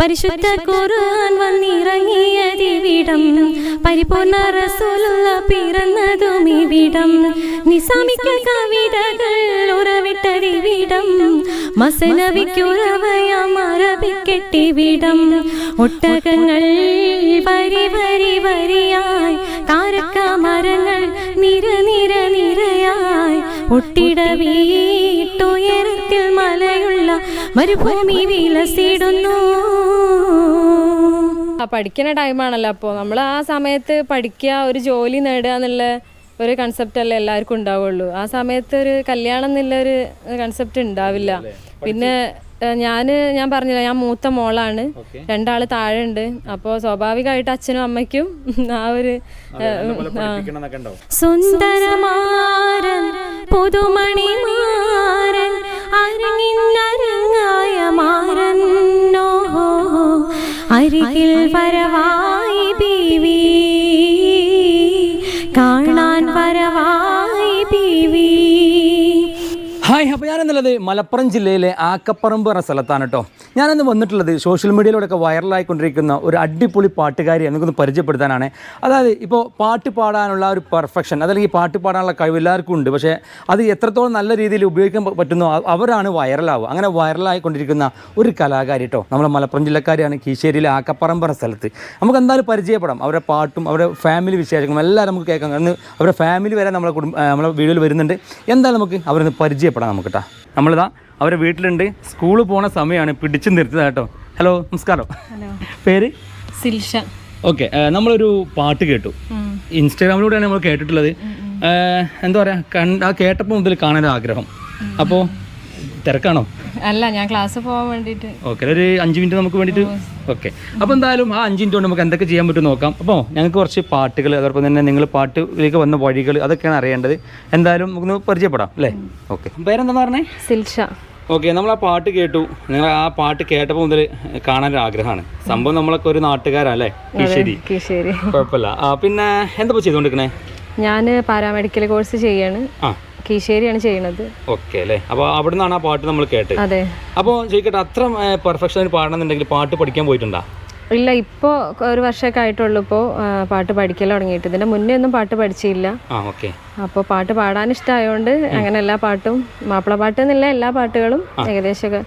പരിശുദ്ധ ഖുർആൻ വന്നിറങ്ങിയതിവിടം പരിപൂർണ റസൂലുള്ള പിറന്നതും ഇവിടം. നിസാമിക്ക കവിതകൾ ഉറവിട്ടതിവിടം മസനവിക്കുറവയാം അറബിക്കെട്ടിവിടം ഒട്ടകങ്ങൾ വരി വരി വരിയായി. കാരക്ക മരങ്ങൾ നിര നിര നിരയായി. ഒട്ടിട വീട്ടുയരത്തിൽ മലയുള്ള മരുഭൂമി വിലസിടുന്നു. ആ പഠിക്കുന്ന ടൈമാണല്ലോ അപ്പോൾ നമ്മൾ ആ സമയത്ത് പഠിക്കുക ഒരു ജോലി നേടുക എന്നുള്ള ഒരു കൺസെപ്റ്റ് അല്ലേ എല്ലാവർക്കും ഉണ്ടാവുള്ളൂ. ആ സമയത്ത് ഒരു കല്യാണം എന്നുള്ള ഒരു കൺസെപ്റ്റ് ഉണ്ടാവില്ല. പിന്നെ ഞാൻ ഞാൻ പറഞ്ഞില്ല ഞാൻ മൂത്ത മോളാണ്. രണ്ടാൾ താഴെ ഉണ്ട് അപ്പോൾ സ്വാഭാവികമായിട്ട് അച്ഛനും അമ്മയ്ക്കും ആ ഒരു സുന്ദരമാരൻ പുതുമണിമാരൻ അരങ്ങിന്നരങ്ങായ മാരൻ. അരികിൽ വരവായി ഞാനെന്നുള്ളത് മലപ്പുറം ജില്ലയിലെ ആക്കപ്പറമ്പ് എന്ന സ്ഥലത്താണ് കേട്ടോ. ഞാനന്ന് വന്നിട്ടുള്ളത് സോഷ്യൽ മീഡിയയിലൂടെയൊക്കെ വൈറലായിക്കൊണ്ടിരിക്കുന്ന ഒരു അടിപൊളി പാട്ടുകാരിയെ നമുക്കൊന്ന് പരിചയപ്പെടുത്താനാണ്. അതായത് ഇപ്പോൾ പാട്ട് പാടാനുള്ള ഒരു പെർഫെക്ഷൻ അതല്ലെങ്കിൽ പാട്ട് പാടാനുള്ള കഴിവ് എല്ലാവർക്കും ഉണ്ട്. പക്ഷേ അത് എത്രത്തോളം നല്ല രീതിയിൽ ഉപയോഗിക്കാൻ പറ്റുന്നോ അവരാണ് വൈറലാവുക അങ്ങനെ വൈറലായിക്കൊണ്ടിരിക്കുന്ന ഒരു കലാകാരി കേട്ടോ. നമ്മുടെ മലപ്പുറം ജില്ലക്കാരിയാണ് കീശ്ശേരിയിലെ ആക്കപ്പറമ്പ് എന്ന സ്ഥലത്ത്. നമുക്ക് എന്തായാലും പരിചയപ്പെടാം. അവരുടെ പാട്ടും അവരുടെ ഫാമിലി വിശേഷങ്ങളും എല്ലാം നമുക്ക് കേൾക്കാം. അന്ന് അവരുടെ ഫാമിലി വരെ നമ്മളെ കുടുംബ നമ്മളെ വീഡിയോയിൽ വരുന്നുണ്ട്. എന്തായാലും നമുക്ക് അവരൊന്ന് പരിചയപ്പെടാം നമുക്ക് കേട്ടോ നമ്മളിതാ അവരെ വീട്ടിലുണ്ട്. സ്കൂളിൽ പോണ സമയമാണ് പിടിച്ചു നിർത്തിയതാ കേട്ടോ. ഹലോ നമസ്കാരം. പേര്? സിൽഷ. ഓക്കെ നമ്മളൊരു പാട്ട് കേട്ടു. ഇൻസ്റ്റാഗ്രാമിലൂടെയാണ് നമ്മൾ കേട്ടിട്ടുള്ളത്. എന്താ പറയുക കണ്ട കേട്ടപ്പോൾ മുതൽ കാണാൻ ആഗ്രഹം. അപ്പോൾ തിരക്കാണോ? അല്ല ഞാൻ ക്ലാസ് പോകാൻ വേണ്ടിട്ട് ഓക്കെ ഒരു അഞ്ച് മിനിറ്റ് നമുക്ക് വേണ്ടിട്ട് ഓക്കെ അപ്പോൾ എന്തായാലും ആ അഞ്ച് മിനിറ്റ് കൊണ്ട് നമുക്ക് എന്തൊക്കെ ചെയ്യാൻ പറ്റും നോക്കാം. അപ്പോൾ ഞങ്ങൾക്ക് കുറച്ച് പാട്ടുകൾ അതോടൊപ്പം തന്നെ നിങ്ങൾ പാട്ടിലേക്ക് വന്ന വഴികൾ അതൊക്കെയാണ് അറിയേണ്ടത്. എന്തായാലും നമുക്കൊന്ന് പരിചയപ്പെടാം അല്ലേ? ഓക്കെ പേരെന്താ പറഞ്ഞേ? സിൽഷ. ഓക്കെ നമ്മൾ ആ പാട്ട് കേട്ടു. നിങ്ങൾ ആ പാട്ട് കേട്ടപ്പോൾ മുതൽ കാണാൻ ഒരു ആഗ്രഹമാണ്. സംഭവം നമ്മളൊക്കെ ഒരു നാട്ടുകാരല്ലേ ശരി കുഴപ്പമില്ല. ആ പിന്നെ എന്താ ചെയ്തോണ്ടിരിക്കണേ ചെയ്തുകൊണ്ടിരിക്കണേ? ഞാൻ പാരാമെഡിക്കൽ കോഴ്സ് ചെയ്യാണ്. ആ ചെയ്യുന്നത് ഓക്കെ അല്ലേ? അപ്പോൾ അവിടെ നിന്നാണ് ആ പാട്ട് നമ്മൾ കേട്ടത്. അതെ. അപ്പോൾ ചോദിക്കട്ടെ അത്ര പെർഫെക്ഷൻ പാടണമെന്നുണ്ടെങ്കിൽ പാട്ട് പഠിക്കാൻ പോയിട്ടുണ്ടോ? ഇല്ല ഇപ്പോ ഒരു വർഷമൊക്കെ ആയിട്ടുള്ളൂ ഇപ്പോ പാട്ട് പഠിക്കൽ തുടങ്ങിയിട്ട്. ഇതിന്റെ മുന്നേ ഒന്നും പാട്ട് പഠിച്ചില്ല. അപ്പോൾ പാട്ട് പാടാൻ ഇഷ്ടമായതുകൊണ്ട് അങ്ങനെ എല്ലാ പാട്ടും മാപ്പിള പാട്ട് എന്നില്ല എല്ലാ പാട്ടുകളും ഏകദേശമൊക്കെ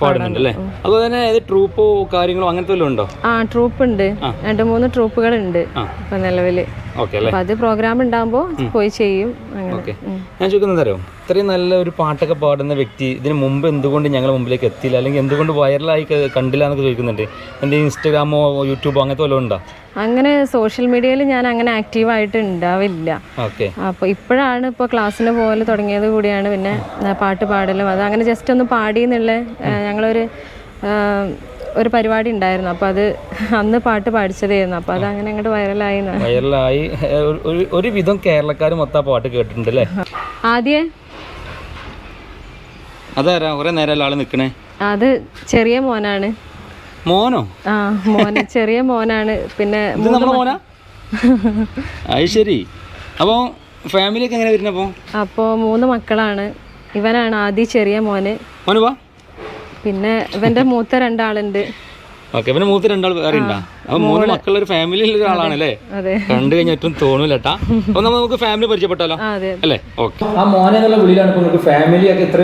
പാടുന്നുണ്ട് അല്ലേ അതുപോലെ തന്നെ ഏത് ട്രൂപ്പോ കാര്യങ്ങളോ അങ്ങനത്തെ ഉണ്ടോ? ആ ട്രൂപ്പ് ഉണ്ട് രണ്ട് മൂന്ന് ട്രൂപ്പുകൾ ഉണ്ട് ഇപ്പൊ നിലവിൽ. അപ്പൊ അത് പ്രോഗ്രാം ഉണ്ടാകുമ്പോൾ പോയി ചെയ്യും അങ്ങനെ. ഞാൻ ചോദിക്കുന്നത് അറിയോ? ഇത്രയും നല്ല ഒരു പാട്ടൊക്കെ പാടുന്ന വ്യക്തി ഇതിന് മുമ്പ് എന്തുകൊണ്ട് ഞങ്ങളുടെ മുമ്പിലേക്ക് എത്തിയില്ല? അല്ലെങ്കിൽ എന്തുകൊണ്ട് വൈറലായി കണ്ടില്ല എന്നൊക്കെ ചോദിക്കുന്നുണ്ട്. എന്റെ ഇൻസ്റ്റാഗ്രാമോ യൂട്യൂബോ അങ്ങനത്തെ വല്ലതും ഉണ്ടോ? അങ്ങനെ സോഷ്യൽ മീഡിയയിൽ ഞാൻ അങ്ങനെ ആക്റ്റീവ് ആയിട്ട് ഉണ്ടാവില്ല ഓക്കെ. അപ്പോൾ ഇപ്പോഴാണ് ഇപ്പോൾ ക്ലാസ്സിന് പോലെ തുടങ്ങിയത് കൂടിയാണ് പിന്നെ പാട്ട് പാടലും. അത് അങ്ങനെ ജസ്റ്റ് ഒന്ന് പാടി എന്നുള്ള ആ, ഞങ്ങളൊരു ഒരു പരിപാടി ഉണ്ടായിരുന്നു. അപ്പോൾ അത് അന്ന് പാട്ട് പാടിച്ചതായിരുന്നു. അപ്പോൾ അത് അങ്ങനെ അങ്ങോട്ട് വൈറലായി. വൈറലായി. ഒരു- ഒരു ഒരു വിധം കേരളക്കാർ മൊത്തം പാട്ട് കേട്ടിട്ടുണ്ട് അല്ലേ? ആദ്യേ? അതാരാ? കുറേ നേരം ആൾ നിൽക്കണേ അത് ചെറിയ മോനാണ്. മോനോ? ആ മോന്. ചെറിയ മോനാണ്. പിന്നെ ഇത് നമ്മുടെ മോനാ? അത് ശരി. അപ്പോൾ ഫാമിലിയൊക്കെ എങ്ങനെ വരുന്നപ്പോൾ അപ്പോൾ മൂന്ന് മക്കളാണ്. ഇവനാണ് ആദ്യം ചെറിയ മോന്. മോന് വാ. പിന്നെ ഇവന്റെ മൂത്ത രണ്ടാളുണ്ട്. ഓക്കെ പിന്നെ മൂത്ത രണ്ടാൾ വേറെ ഉണ്ടാ? അപ്പൊ മൂന്ന് മക്കളുള്ള ഒരു ഫാമിലിയിൽ ഒരാളാണല്ലേ അതെ കണ്ടു കഴിഞ്ഞാൽ ഏറ്റവും തോന്നൂലട്ടാ അപ്പൊ നമുക്ക് ഫാമിലി പരിചയപ്പെട്ടാലോ? അതെ അല്ലേ? ഓക്കെ. ആ മോനെ എന്നുള്ള വിളിയിലാണ് ഇപ്പൊ നമുക്ക് ഫാമിലി ഒക്കെ ഇത്ര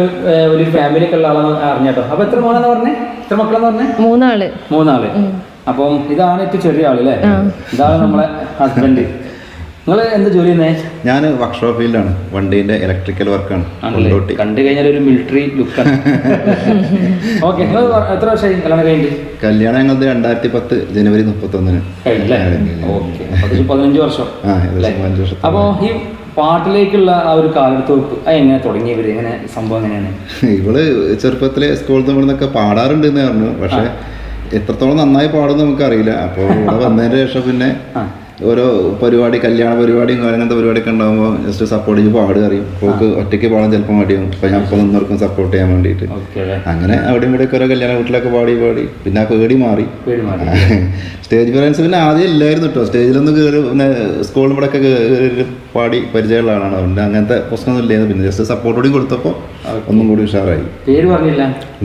വലിയൊരു ഫാമിലി ഒക്കെ ഉള്ള ആളാണ് അറിഞ്ഞോ അപ്പൊ എത്ര മോനെന്ന് പറഞ്ഞേ? എത്ര മക്കളെന്ന് പറഞ്ഞേ? മൂന്നാൾ. മൂന്നാൾ. അപ്പം ഇതാണ് ഏറ്റവും ചെറിയ ആൾ അല്ലേ ഇതാണ് നമ്മളെ ഹസ്ബൻഡ് നിങ്ങൾ എന്ത് ജോലി ചെയ്യുന്നേ? ഞാൻ വർക്ക്ഷോപ്പ് ഫീൽഡാണ് വണ്ടീന്റെ ഇലക്ട്രിക്കൽ വർക്കാണ് കൊണ്ടോട്ടി. കണ്ടു കഴിഞ്ഞാൽ ഒരു മിലിറ്ററി ലുക്കാണ് ഓക്കെ നിങ്ങൾ എത്ര വർഷമായി കല്യാണം കഴിഞ്ഞിട്ട്? കല്യാണം ഞങ്ങളത് രണ്ടായിരത്തി പത്ത് ജനുവരി മുപ്പത്തൊന്നിന്. പതിനഞ്ച് വർഷം. അപ്പോൾ ഈ പാട്ടിലേക്കുള്ള ആ ഒരു കാലെടുത്തുവെപ്പ് അത് എങ്ങനെ തുടങ്ങിയവർ എങ്ങനെ സംഭവം എങ്ങനെയാണ്? ഇവൾ ചെറുപ്പത്തിലെ സ്കൂളിൽ നിന്നൊക്കെ പാടാറുണ്ട് എന്ന് പറഞ്ഞു. പക്ഷെ എത്രത്തോളം നന്നായി പാടും നമുക്കറിയില്ല. അപ്പോൾ ഇവിടെ വന്നതിന് ശേഷം പിന്നെ ഓരോ പരിപാടി കല്യാണ പരിപാടിയും അങ്ങനത്തെ പരിപാടിയൊക്കെ ഉണ്ടാകുമ്പോൾ ജസ്റ്റ് സപ്പോർട്ട് ചെയ്ത് പാട് അറിയും പോക്ക് ഒറ്റയ്ക്ക് പാടാൻ ചിലപ്പോൾ മടിയും അപ്പം ഞാൻ അപ്പം നിന്നവർക്കും സപ്പോർട്ട് ചെയ്യാൻ വേണ്ടിയിട്ട്. അങ്ങനെ അവിടെയും ഇവിടെയൊക്കെ ഓരോ കല്യാണ വീട്ടിലൊക്കെ പാടി പാടി. പിന്നെ ആ പേടി മാറി. സ്റ്റേജ് പെർഫോമൻസ് പിന്നെ ആദ്യം ഇല്ലായിരുന്നു കേട്ടോ സ്റ്റേജിലൊന്ന് കയറി പിന്നെ സ്കൂളിൽ ഇവിടെ ഒക്കെ പാടി പരിചയമുള്ള ആളാണ് അതുകൊണ്ട് അങ്ങനത്തെ പ്രശ്നമൊന്നും ഇല്ലായിരുന്നു. പിന്നെ ജസ്റ്റ് സപ്പോർട്ട് കൂടി കൊടുത്തപ്പോൾ ഒന്നും കൂടി ഉഷാറായി. പേര് പറഞ്ഞില്ല?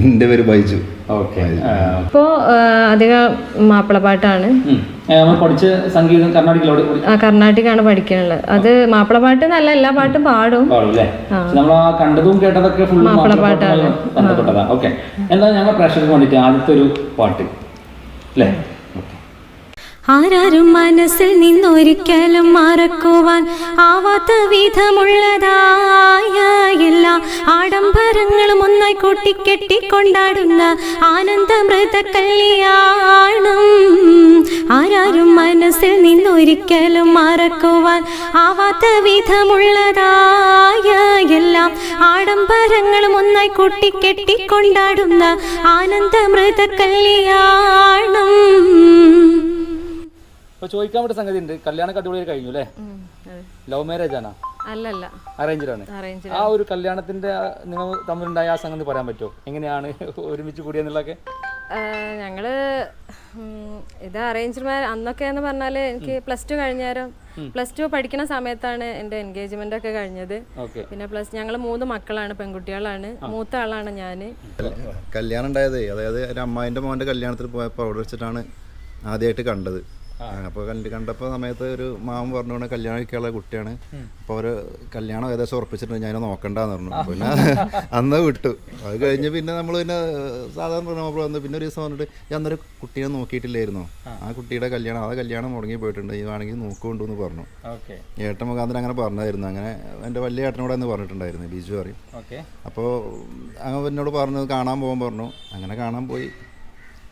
എന്റെ പേര് ബൈജു. ഓക്കെ ഇപ്പോൾ അധികം മാപ്പിളപ്പാട്ടാണ് നമ്മൾ പഠിച്ച സംഗീതം കർണാടകയിലോട് ആ കർണാട്ടിക്കാണ് പഠിക്കാനുള്ളത് അത് മാപ്പിളപ്പാട്ട് നല്ല എല്ലാ പാട്ടും പാടും. നമ്മൾ ആ. കണ്ടതും കേട്ടതൊക്കെ ഫുൾ മാപ്പിളപ്പാട്ടാണ്. ബന്ധപ്പെട്ടതാ. ഓക്കെ എന്താ ഞങ്ങൾ പ്രേക്ഷകർക്ക് വേണ്ടിയിട്ട് ആദ്യത്തെ ഒരു പാട്ട്? അല്ലേ? ആരാരും മനസ്സിൽ നിന്നൊരിക്കലും മറക്കുവാൻ ആവാത്ത വിധമുള്ളതായ എല്ലാ ആഡംബരങ്ങളും ഒന്നായി കൂട്ടിക്കെട്ടിക്കൊണ്ടാടുന്ന ആനന്ദമൃത കല്യാണം ആരാരും മനസ്സിൽ നിന്നൊരിക്കലും മറക്കുവാൻ ആവാത്ത വിധമുള്ളതായ എല്ലാം ആഡംബരങ്ങളും ഒന്നായി കൂട്ടിക്കെട്ടിക്കൊണ്ടാടുന്ന ആനന്ദമൃത കല്യാണം ഇപ്പൊ ചോദിക്കാൻ പറ്റിയ സംഗതി ഉണ്ട് കല്യാണം അടിപൊളി കഴിഞ്ഞു അല്ലേ? ലവ് മാരേജ് ആണോ? അല്ലല്ല. അറേഞ്ച്ഡ് ആണ് അറേഞ്ച് ആ ഒരു കല്യാണത്തിന്റെ നിങ്ങൾ തമ്മിലുണ്ടായ ആ സംഗതി പറയാൻ പറ്റുമോ? എങ്ങനെയാണ് ഒരുമിച്ച് കൂടിയെന്നുള്ളതൊക്കെ ഞങ്ങൾ ഇത് അറേഞ്ച് അന്നൊക്കെ എന്ന് പറഞ്ഞാൽ എനിക്ക് പ്ലസ് ടു കഴിഞ്ഞേരം പ്ലസ് ടു പഠിക്കുന്ന സമയത്താണ് എന്റെ എൻഗേജ്മെന്റ് ഒക്കെ കഴിഞ്ഞത്. പിന്നെ പ്ലസ് ഞങ്ങൾ മൂന്ന് മക്കളാണ് പെൺകുട്ടികളാണ്. മൂത്ത ആളാണ് ഞാൻ കല്യാണം ഉണ്ടായത് അതായത് അമ്മാവിന്റെ മോന്റെ കല്യാണത്തിൽ പോയപ്പോൾ അവിടെ വെച്ചിട്ടാണ് ആദ്യമായിട്ട് കണ്ടത്. അപ്പോൾ കണ്ട് കണ്ടപ്പോൾ സമയത്ത് ഒരു മാമൻ പറഞ്ഞു കല്യാണം കഴിക്കാനുള്ള കുട്ടിയാണ്. അപ്പോൾ അവർ കല്യാണം ഏകദേശം ഉറപ്പിച്ചിട്ടുണ്ട് ഞാൻ നോക്കണ്ടെന്ന് പറഞ്ഞു. പിന്നെ അന്ന് വിട്ടു. അത് കഴിഞ്ഞ് പിന്നെ നമ്മൾ പിന്നെ സാധാരണ പറഞ്ഞപ്പോൾ വന്ന് പിന്നെ ഒരു ദിവസം പറഞ്ഞിട്ട് ഞാൻ അന്നൊരു കുട്ടീനെ നോക്കിയിട്ടില്ലായിരുന്നു. ആ. കുട്ടിയുടെ കല്യാണം ആ കല്യാണം മുടങ്ങി പോയിട്ടുണ്ട്. ഈ വേണമെങ്കിൽ നോക്കുകൊണ്ടു എന്ന് പറഞ്ഞു. ഏട്ടൻ മുഖാന്തരം അങ്ങനെ പറഞ്ഞായിരുന്നു. അങ്ങനെ എന്റെ വലിയ ഏട്ടനോട് അന്ന് പറഞ്ഞിട്ടുണ്ടായിരുന്നു ബിജു പറയും. അപ്പോൾ അങ്ങ് എന്നോട് പറഞ്ഞു കാണാൻ പോകാൻ പറഞ്ഞു. അങ്ങനെ കാണാൻ പോയി.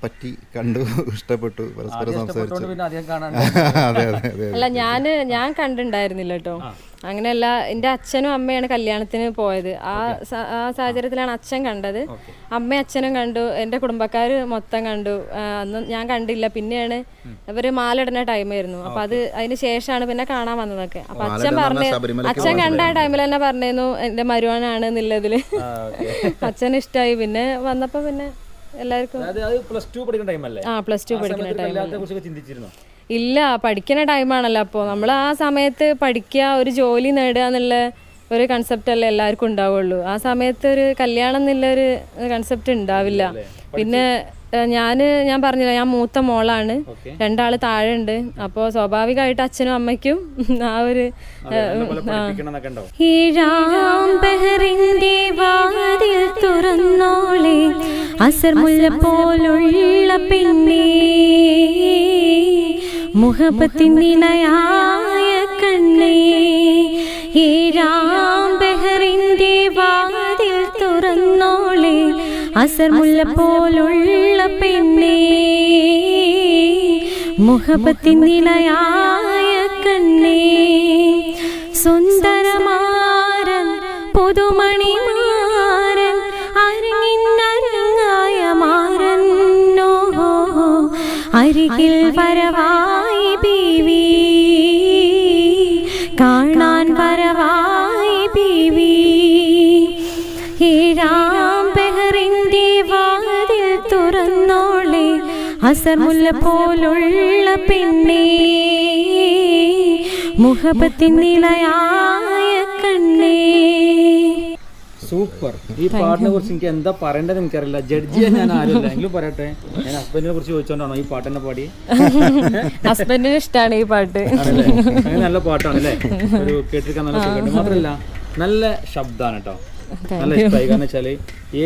പറ്റി കണ്ടു ഇഷ്ടപ്പെട്ടു പരസ്പരം സംസാരിച്ചു. അതെ അതെ അതെ അല്ല ഞാൻ ഞാൻ കണ്ടിട്ടുണ്ടായിരുന്നില്ല കേട്ടോ. അങ്ങനെയല്ല എന്റെ അച്ഛനും അമ്മയാണ് കല്യാണത്തിന് പോയത്. ആ ആ സാഹചര്യത്തിലാണ് അച്ഛൻ കണ്ടത്. അമ്മയും അച്ഛനും കണ്ടു എന്റെ കുടുംബക്കാർ മൊത്തം കണ്ടു. അന്ന് ഞാൻ കണ്ടില്ല. പിന്നെയാണ് ഇവർ മാലിടുന്ന ടൈമായിരുന്നു അപ്പൊ അത് അതിന് ശേഷമാണ് പിന്നെ കാണാൻ വന്നതൊക്കെ. അപ്പൊ അച്ഛൻ പറഞ്ഞു അച്ഛൻ കണ്ട ആ ടൈമിൽ തന്നെ പറഞ്ഞിരുന്നു എന്റെ മരുവാനാണ് എന്നുള്ളതിൽ. അച്ഛന് ഇഷ്ടമായി പിന്നെ വന്നപ്പോ പിന്നെ എല്ലാവർക്കും പ്ലസ് ടു പഠിക്കുന്ന ടൈമല്ലേ ആ പ്ലസ് ടു പഠിക്കുന്ന ടൈം കല്യാണത്തെ കുറിച്ചൊക്കെ ചിന്തിച്ചിരുന്നു? ഇല്ല പഠിക്കുന്ന ടൈമാണല്ലോ അപ്പോൾ നമ്മൾ ആ സമയത്ത് പഠിക്കുക ഒരു ജോലി നേടുക എന്നുള്ള ഒരു കൺസെപ്റ്റ് അല്ലേ എല്ലാവർക്കും ഉണ്ടാവുള്ളൂ. ആ സമയത്ത് ഒരു കല്യാണം എന്നുള്ള ഒരു കൺസെപ്റ്റ് ഉണ്ടാവില്ല. പിന്നെ ഞാൻ ഞാൻ പറഞ്ഞില്ല ഞാൻ മൂത്ത മോളാണ്. രണ്ടാൾ താഴെ ഉണ്ട് അപ്പോൾ സ്വാഭാവികമായിട്ട് അച്ഛനും അമ്മയ്ക്കും ആ ഒരു ഏഴാം ബഹറിന്റെ വാതിൽ തുറന്നോളെ. അസർ മുല്ല പോലുള്ള പെണ്ണേ. മുഹബത്തിൻ നിലയായ കണ്ണേ. ഏഴാം അസർ മുല്ല പോലുള്ള പെണ്ണേ മുഹബത്തി നിലയായ കണ്ണേ സുന്ദരമാരൻ പുതുമണിമാരൻ അരങ്ങിന്നരങ്ങായ മാരൻ അരികിൽ വരവായി അസർ മുല്ല പോലുള്ള പെണ്ണേ മുഹബത്തിൻ നിലയായ കണ്ണേ. സൂപ്പർ. ഈ പാട്ടിനെ കുറിച്ച് എനിക്ക് എന്താ പറയേണ്ടത് എനിക്കറിയില്ല. ജഡ്ജ് ഞാൻ ആരുമില്ല. എങ്കിലും പറയട്ടെ. ഞാൻ ഹസ്ബൻഡിനെ കുറിച്ച് ചോദിച്ചോണ്ടാണോ ഈ പാട്ട് തന്നെ പാടി ഹസ്ബൻഡിന് ഇഷ്ടമാണ് ഈ പാട്ട്. നല്ല പാട്ടാണ് അല്ലേ ഒരു കേട്ടിരിക്കാൻ നല്ല സുഖമുണ്ട് മാത്രമല്ല നല്ല ശബ്ദമാണ് കേട്ടോ നല്ല ഇഷ്ടമായി കാരണം വെച്ചാൽ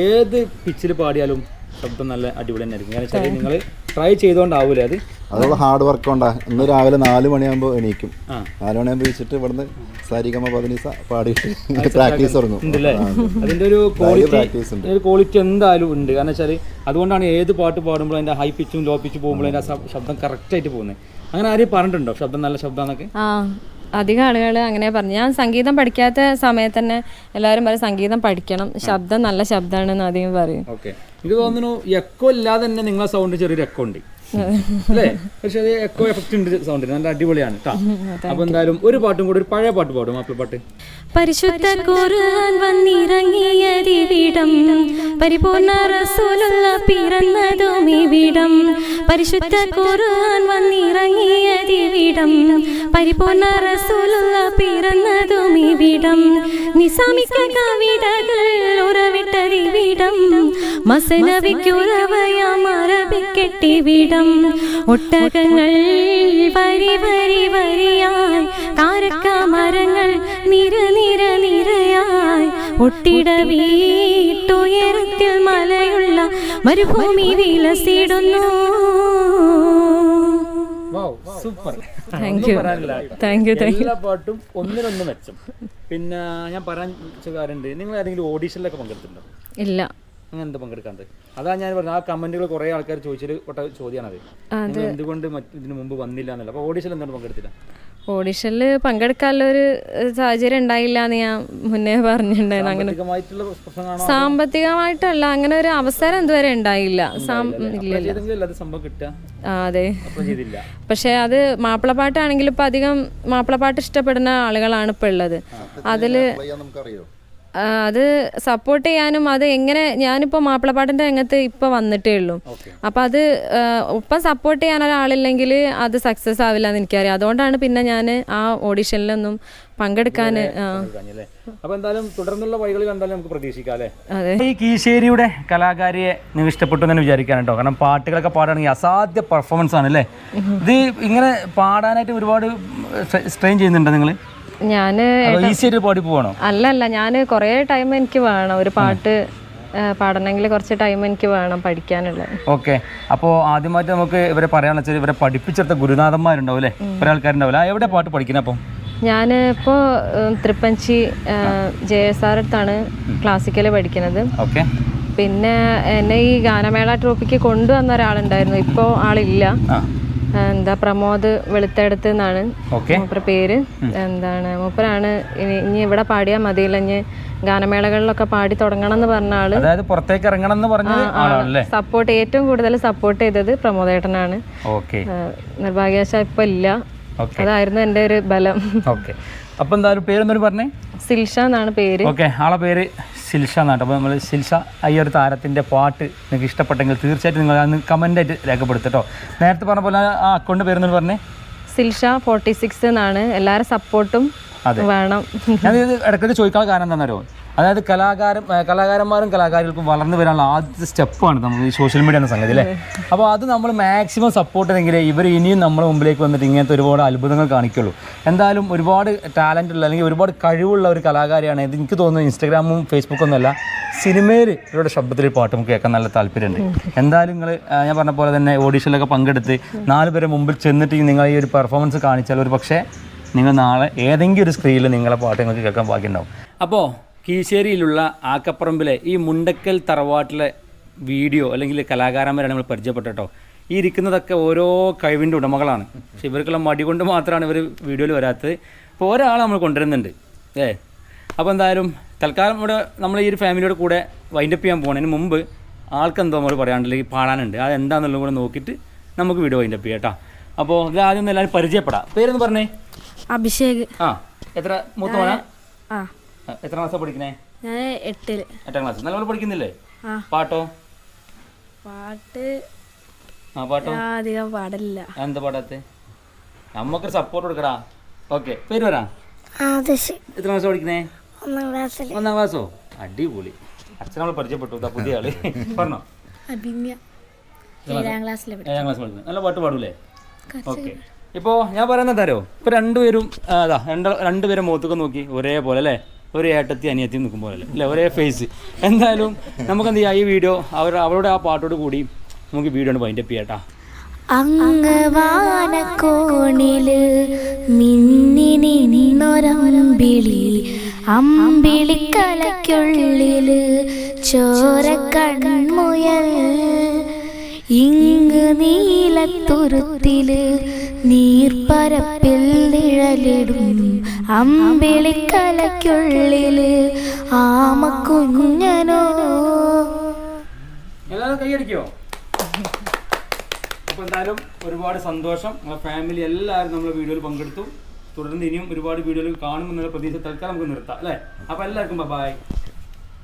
ഏത് പിച്ചിൽ പാടിയാലും ശബ്ദം നല്ല അടിപൊളി തന്നെ ആയിരിക്കും കാരണം വെച്ചാൽ നിങ്ങൾ ട്രൈ ചെയ്തോണ്ടാവൂലേ അത്? അതുള്ള ഹാർഡ് വർക്ക് ഉണ്ടാ ഇന്ന് രാവിലെ നാല് മണിയാകുമ്പോൾ എണീക്കും. നാല് മണിയാകുമ്പോൾ വെച്ചിട്ട് ഇവിടുന്ന് സാരിഗമ പതിനീസ പാടിയിട്ട് പ്രാക്ടീസ് തുടങ്ങും. അതിന്റെ ഒരു ക്വാളിറ്റി ഉണ്ട്. ഒരു ക്വാളിറ്റി എന്തായാലും ഉണ്ട്. കാരണം വെച്ചാൽ അതുകൊണ്ടാണ് ഏത് പാട്ട് പാടുമ്പോഴും അതിന്റെ ഹൈ പിച്ചും ലോ പിച്ചും പോകുമ്പോഴും അതിന്റെ ശബ്ദം കറക്റ്റ് ആയിട്ട് പോകുന്നത് അങ്ങനെ ആരെയും പറഞ്ഞിട്ടുണ്ടോ? ശബ്ദം നല്ല ശബ്ദമാണെന്നൊക്കെ ആ അധികം ആളുകൾ അങ്ങനെ പറഞ്ഞു. ഞാൻ സംഗീതം പഠിക്കാത്ത സമയത്ത് തന്നെ എല്ലാവരും പറയും സംഗീതം പഠിക്കണം. ശബ്ദം നല്ല ശബ്ദമാണെന്ന് അധികം പറയും. ഓക്കെ. എനിക്ക് തോന്നുന്നു എക്കോ ഇല്ലാതെ തന്നെ നിങ്ങളെ സൗണ്ട് ചെറിയൊരു എക്കോ ഉണ്ട്. അല്ലേ? പക്ഷെ അത് എക്കോ എഫക്റ്റ് ഉണ്ട് സൗണ്ടിന് നല്ല അടിപൊളിയാണ് കേട്ടോ അപ്പൊ എന്തായാലും ഒരു പാട്ടും കൂടി ഒരു പഴയ പാട്ട് പാടും മാപ്പിള പാട്ട്. പരിശുദ്ധ ഖുർആൻ വന്നിറങ്ങിയതിവിടം പരിപൂർണ റസൂലുള്ള പിറന്നതും ഇവിടം. പരിശുദ്ധ ഖുർആൻ വന്നിറങ്ങിയതിവിടം പരിപൂർണ റസൂലുള്ള പിറന്നതും ഇവിടം. നിസാമിക്ക കവിതകൾ ഉറവിട്ടതിവിടം മസനവിക്കുറവയാം അറബിക്കെട്ടിവിടം. ഒട്ടകങ്ങൾ വരി വരി വരിയായി. കാരക്ക മരങ്ങൾ നിര നിര നിരയായി. ഒട്ടിട വീട്ടുയരത്തിൽ മലയുള്ള മരുഭൂമി വിലസിടുന്നു. Super Thank you. Thank you thank you. എല്ലാ പാട്ടും ഒന്നിനൊന്ന് മെച്ചം. പിന്നെ ഞാൻ പറയാൻ വെച്ച കാര്യമുണ്ട്. നിങ്ങൾ ഏതെങ്കിലും ഓഡീഷനിലൊക്കെ പങ്കെടുത്തിട്ടുണ്ടോ? ഇല്ല. അങ്ങനെ എന്താ പങ്കെടുക്കാണ്ട് അതാ ഞാൻ പറഞ്ഞത്. ആ കമന്റുകൾ കുറെ ആൾക്കാർ ചോദിച്ചൊരു പെട്ട ചോദ്യമാണത് നിങ്ങൾ എന്തുകൊണ്ട് ഇതിനു ഇതിന് മുമ്പ് വന്നില്ല എന്നല്ല. അപ്പൊ ഓഡീഷനിൽ എന്താണ് പങ്കെടുത്തില്ല? ഓഡിഷനിൽ പങ്കെടുക്കാനുള്ള ഒരു സാഹചര്യം ഉണ്ടായില്ല എന്ന് ഞാൻ മുന്നേ പറഞ്ഞിട്ടുണ്ടായിരുന്നു. അങ്ങനെ സാമ്പത്തികമായിട്ടല്ല അങ്ങനെ ഒരു അവസരം ഇതുവരെ ഉണ്ടായില്ല. അത് സംഭവം കിട്ടുക? അതെ. അപ്പൊ ചെയ്തില്ല. പക്ഷെ അത് മാപ്പിളപ്പാട്ടാണെങ്കിൽ ഇപ്പൊ അധികം മാപ്പിളപ്പാട്ട് ഇഷ്ടപ്പെടുന്ന ആളുകളാണ് ഇപ്പൊ ഉള്ളത്. അതിൽ അത് സപ്പോർട്ട് ചെയ്യാനും അത് എങ്ങനെ ഞാനിപ്പോ മാപ്പിളപ്പാട്ടിന്റെ രംഗത്ത് ഇപ്പൊ വന്നിട്ടേ ഉള്ളൂ. അപ്പൊ അത് ഒപ്പം സപ്പോർട്ട് ചെയ്യാൻ ഒരാളില്ലെങ്കിൽ അത് സക്സസ് ആവില്ല എന്ന് എനിക്കറിയാം. അതുകൊണ്ടാണ് പിന്നെ ഞാൻ ആ ഓഡിഷനിലൊന്നും പങ്കെടുക്കാൻ അപ്പോൾ എന്തായാലും തുടർന്നുള്ള വഴികളിൽ എന്തായാലും നമുക്ക് പ്രതീക്ഷിക്കാം അല്ലേ? ഈ കീശേരിയുടെ കലാകാരിയെ നിങ്ങൾ ഇഷ്ടപ്പെട്ടു എന്ന് വിചാരിക്കാൻ കേട്ടോ. കാരണം പാട്ടുകളൊക്കെ പാടുകയാണെങ്കിൽ അസാധ്യ പെർഫോമൻസ് ആണ് അല്ലേ? ഇത് ഇങ്ങനെ പാടാനായിട്ട് ഒരുപാട് സ്ട്രെയിൻ ചെയ്യുന്നുണ്ടോ നിങ്ങൾ? ഞാൻ അല്ല അല്ലല്ല ഞാൻ കുറേ ടൈം എനിക്ക് വേണം. ഒരു പാട്ട് പാടണമെങ്കിൽ കുറച്ച് ടൈം എനിക്ക് വേണം പഠിക്കാനുള്ളത്. ഓക്കെ. അപ്പോൾ ആദ്യമായിട്ട് നമുക്ക് ഇവരെ പറയാന്ന് വെച്ചാൽ ഇവരെ പഠിപ്പിച്ചെടുത്ത ഗുരുനാഥന്മാരുണ്ടാവും അല്ലേ? കുറെ ആൾക്കാരുണ്ടാവില്ല എവിടെ പാട്ട് പഠിക്കുന്ന അപ്പം? ഞാൻ ഇപ്പോൾ തൃപ്പഞ്ചി ജെ എസ് ആർ അടുത്താണ് ക്ലാസിക്കൽ പഠിക്കുന്നത്. ഓക്കെ. പിന്നെ എന്നെ ഈ ഗാനമേള ട്രോപ്പിക്ക് കൊണ്ടുവന്ന ഒരാളുണ്ടായിരുന്നു. ഇപ്പോ ആളില്ല. എന്താ പ്രമോദ് വെളുത്തെടുത്ത് എന്നാണ് മൂപ്പര പേര്. എന്താണ് മൂപ്പരാണ് ഇനി ഇനി ഇവിടെ പാടിയാൽ മതിയില്ല ഇനി ഗാനമേളകളിലൊക്കെ പാടി തുടങ്ങണം എന്ന് പറഞ്ഞ ആൾ. അതായത് പുറത്തേക്ക് ഇറങ്ങണം എന്ന് പറഞ്ഞ സപ്പോർട്ട് ഏറ്റവും കൂടുതൽ സപ്പോർട്ട് ചെയ്തത് പ്രമോദേട്ടനാണ്. നിർഭാഗ്യവശ ഇപ്പൊ ഇല്ല. അതായിരുന്നു എന്റെ ഒരു ബലം. ഓക്കെ. അപ്പോൾ എന്തായാലും പേരെന്നൊരു പറഞ്ഞേ? സിൽഷ എന്നാണ് പേര്. ഓക്കെ ആളെ പേര് സിൽഷ എന്നാട്ടോ. അപ്പോൾ നമ്മൾ സിൽഷ ഈ ഒരു താരത്തിന്റെ പാട്ട് നിങ്ങൾക്ക് ഇഷ്ടപ്പെട്ടെങ്കിൽ തീർച്ചയായിട്ടും നിങ്ങൾ അന്ന് കമന്റായിട്ട് രേഖപ്പെടുത്തട്ടോ. നേരത്തെ പറഞ്ഞ പോലെ ആ അക്കൗണ്ട് പേരെന്നൊരു പറഞ്ഞേ? സിൽഷ ഫോർട്ടി സിക്സ് എന്നാണ്. എല്ലാവരും സപ്പോർട്ടും അതെ. വേണം. ഞാൻ ഇടയ്ക്കിടെ ചോദിക്കാൻ കാരണം എന്താണെന്നറിയോ? അതായത് കലാകാരം കലാകാരന്മാരും കലാകാരികൾക്കും വളർന്നു വരാനുള്ള ആദ്യത്തെ സ്റ്റെപ്പാണ് നമുക്ക് ഈ സോഷ്യൽ മീഡിയ എന്ന സംഗതി അല്ലേ? അപ്പോൾ അത് നമ്മൾ മാക്സിമം സപ്പോർട്ട് ചെയ്തെങ്കിൽ ഇവർ ഇനിയും നമ്മുടെ മുമ്പിലേക്ക് വന്നിട്ട് ഇങ്ങനത്തെ ഒരുപാട് അത്ഭുതങ്ങൾ കാണിക്കുള്ളൂ എന്തായാലും ഒരുപാട് ടാലന്റ് ഉള്ള അല്ലെങ്കിൽ ഒരുപാട് കഴിവുള്ള ഒരു കലാകാരിയാണ് ഇത്. എനിക്ക് തോന്നുന്നത് ഇൻസ്റ്റാഗ്രാമും ഫേസ്ബുക്കും ഒന്നുമല്ല സിനിമയിൽ ഇവരുടെ ശബ്ദത്തിൽ പാട്ട് നമുക്ക് കേൾക്കാൻ നല്ല താല്പര്യമുണ്ട്. എന്തായാലും നിങ്ങൾ ഞാൻ പറഞ്ഞ പോലെ തന്നെ ഓഡീഷനിലൊക്കെ പങ്കെടുത്ത് നാല് പേരെ മുമ്പിൽ ചെന്നിട്ട് നിങ്ങൾ ഈ ഒരു പെർഫോമൻസ് കാണിച്ചാൽ ഒരു പക്ഷേ നിങ്ങൾ നാളെ ഏതെങ്കിലും ഒരു സ്ക്രീനിൽ നിങ്ങളെ പാട്ട് നിങ്ങൾക്ക് കേൾക്കാൻ ബാക്കിയുണ്ടാവും അപ്പോൾ കീശേരിയിലുള്ള ആക്കപ്പറമ്പിലെ ഈ മുണ്ടക്കൽ തറവാട്ടിലെ വീഡിയോ അല്ലെങ്കിൽ കലാകാരന്മാരാണ് നമ്മൾ പരിചയപ്പെട്ടോ? ഈ ഇരിക്കുന്നതൊക്കെ ഓരോ കഴിവിന്റെ ഉടമകളാണ്. പക്ഷെ ഇവർക്കുള്ള മടി കൊണ്ട് മാത്രമാണ് ഇവർ വീഡിയോയിൽ വരാത്തത്. അപ്പോൾ ഒരാൾ നമ്മൾ കൊണ്ടുവരുന്നുണ്ട്. ഏ? അപ്പോൾ എന്തായാലും തൽക്കാലം ഇവിടെ നമ്മൾ ഈ ഒരു ഫാമിലിയുടെ കൂടെ വൈൻഡപ്പ് ചെയ്യാൻ പോകുന്നതിന് മുമ്പ് ആൾക്കെന്തോ നമ്മൾ പറയാനുണ്ടെങ്കിൽ പാടാനുണ്ട്. അത് എന്താണെന്നുള്ളത് കൂടെ നോക്കിയിട്ട് നമുക്ക് വീഡിയോ വൈൻഡപ്പ് ചെയ്യാം കേട്ടോ. അപ്പോൾ ഇത് ആദ്യം എല്ലാവരും പരിചയപ്പെടാം. പേരെന്ന് പറഞ്ഞേ. അഭിഷേക്. ആ എത്ര? മൂത്ത ആ, എത്ര ക്ലാസ്സാണ് പഠിക്കണേ? ഞാൻ എട്ടിൽ. എട്ടാം ക്ലാസ്. നല്ലപോലെ പഠിക്കുന്നില്ലേ? ആ. പാട്ടോ? പാട്ട് ആ പാട്ടോ? ഞാൻ അധികം പാടില്ല എന്താ പാടാത്തെ? നമ്മക്കൊരു സപ്പോർട്ട് കൊടുക്കടാ. ഓക്കെ പേര് വരാം ആദർശ് എത്ര ക്ലാസ് പഠിക്കണേ? ഒന്നാം ക്ലാസ്സിൽ ഒന്നാം ക്ലാസ്സോ? അടിപൊളി. അച്ഛനോട് പരിചയപ്പെട്ടു ഇതാ പുതിയ ആൾ. പറഞ്ഞോ. അഭിന്യ. ഏഴാം ക്ലാസ്സിൽ ഏഴാം ക്ലാസ് പഠിക്കുന്നത് നല്ല പാട്ട് പാടൂലേ? ഓക്കെ ഇപ്പോൾ ഞാൻ പറയുന്നത് തരോ ഇപ്പോൾ രണ്ടുപേരും ആ, അതാ രണ്ട് രണ്ടുപേരും മുഖത്തൊക്കെ നോക്കി ഒരേപോലെ അല്ലേ? ഒരു ഏട്ടത്തി അനിയത്തി നിൽക്കും പോലെ അല്ലേ? ഒരേ ഫേസ് എന്തായാലും നമുക്ക് എന്ത് ചെയ്യാം? ഈ വീഡിയോ അവർ അവരുടെ ആ പാട്ടോട് കൂടി നമുക്ക് വീഡിയോ വൈൻഡപ്പ് ചെയ്യട്ടാ കേട്ടോ അങ്ങവാനക്കോണിൽ മിന്നി നിന്നൊരമ്പിളി അമ്പിളിക്കലയ്ക്കുള്ളിൽ ചോര കൺമുയൽ. ഇങ്ങ് നീലത്തുരുത്തിൽ നീർപ്പരപ്പിൽ നിഴലിടും. അമ്പിളിക്കലയ്ക്കുള്ളിൽ ആമക്കുഞ്ഞനോ. എല്ലാവരും കൈയടിക്കോ അപ്പോൾ എന്തായാലും ഒരുപാട് സന്തോഷം. നമ്മുടെ ഫാമിലി എല്ലാവരും നമ്മളെ വീഡിയോയിൽ പങ്കെടുത്തു. തുടർന്ന് ഇനിയും ഒരുപാട് വീഡിയോയിൽ കാണുമെന്നുള്ള പ്രതീക്ഷ തൽക്കാലം നമുക്ക് നിർത്താം അല്ലേ? അപ്പോൾ എല്ലാവർക്കും ബൈ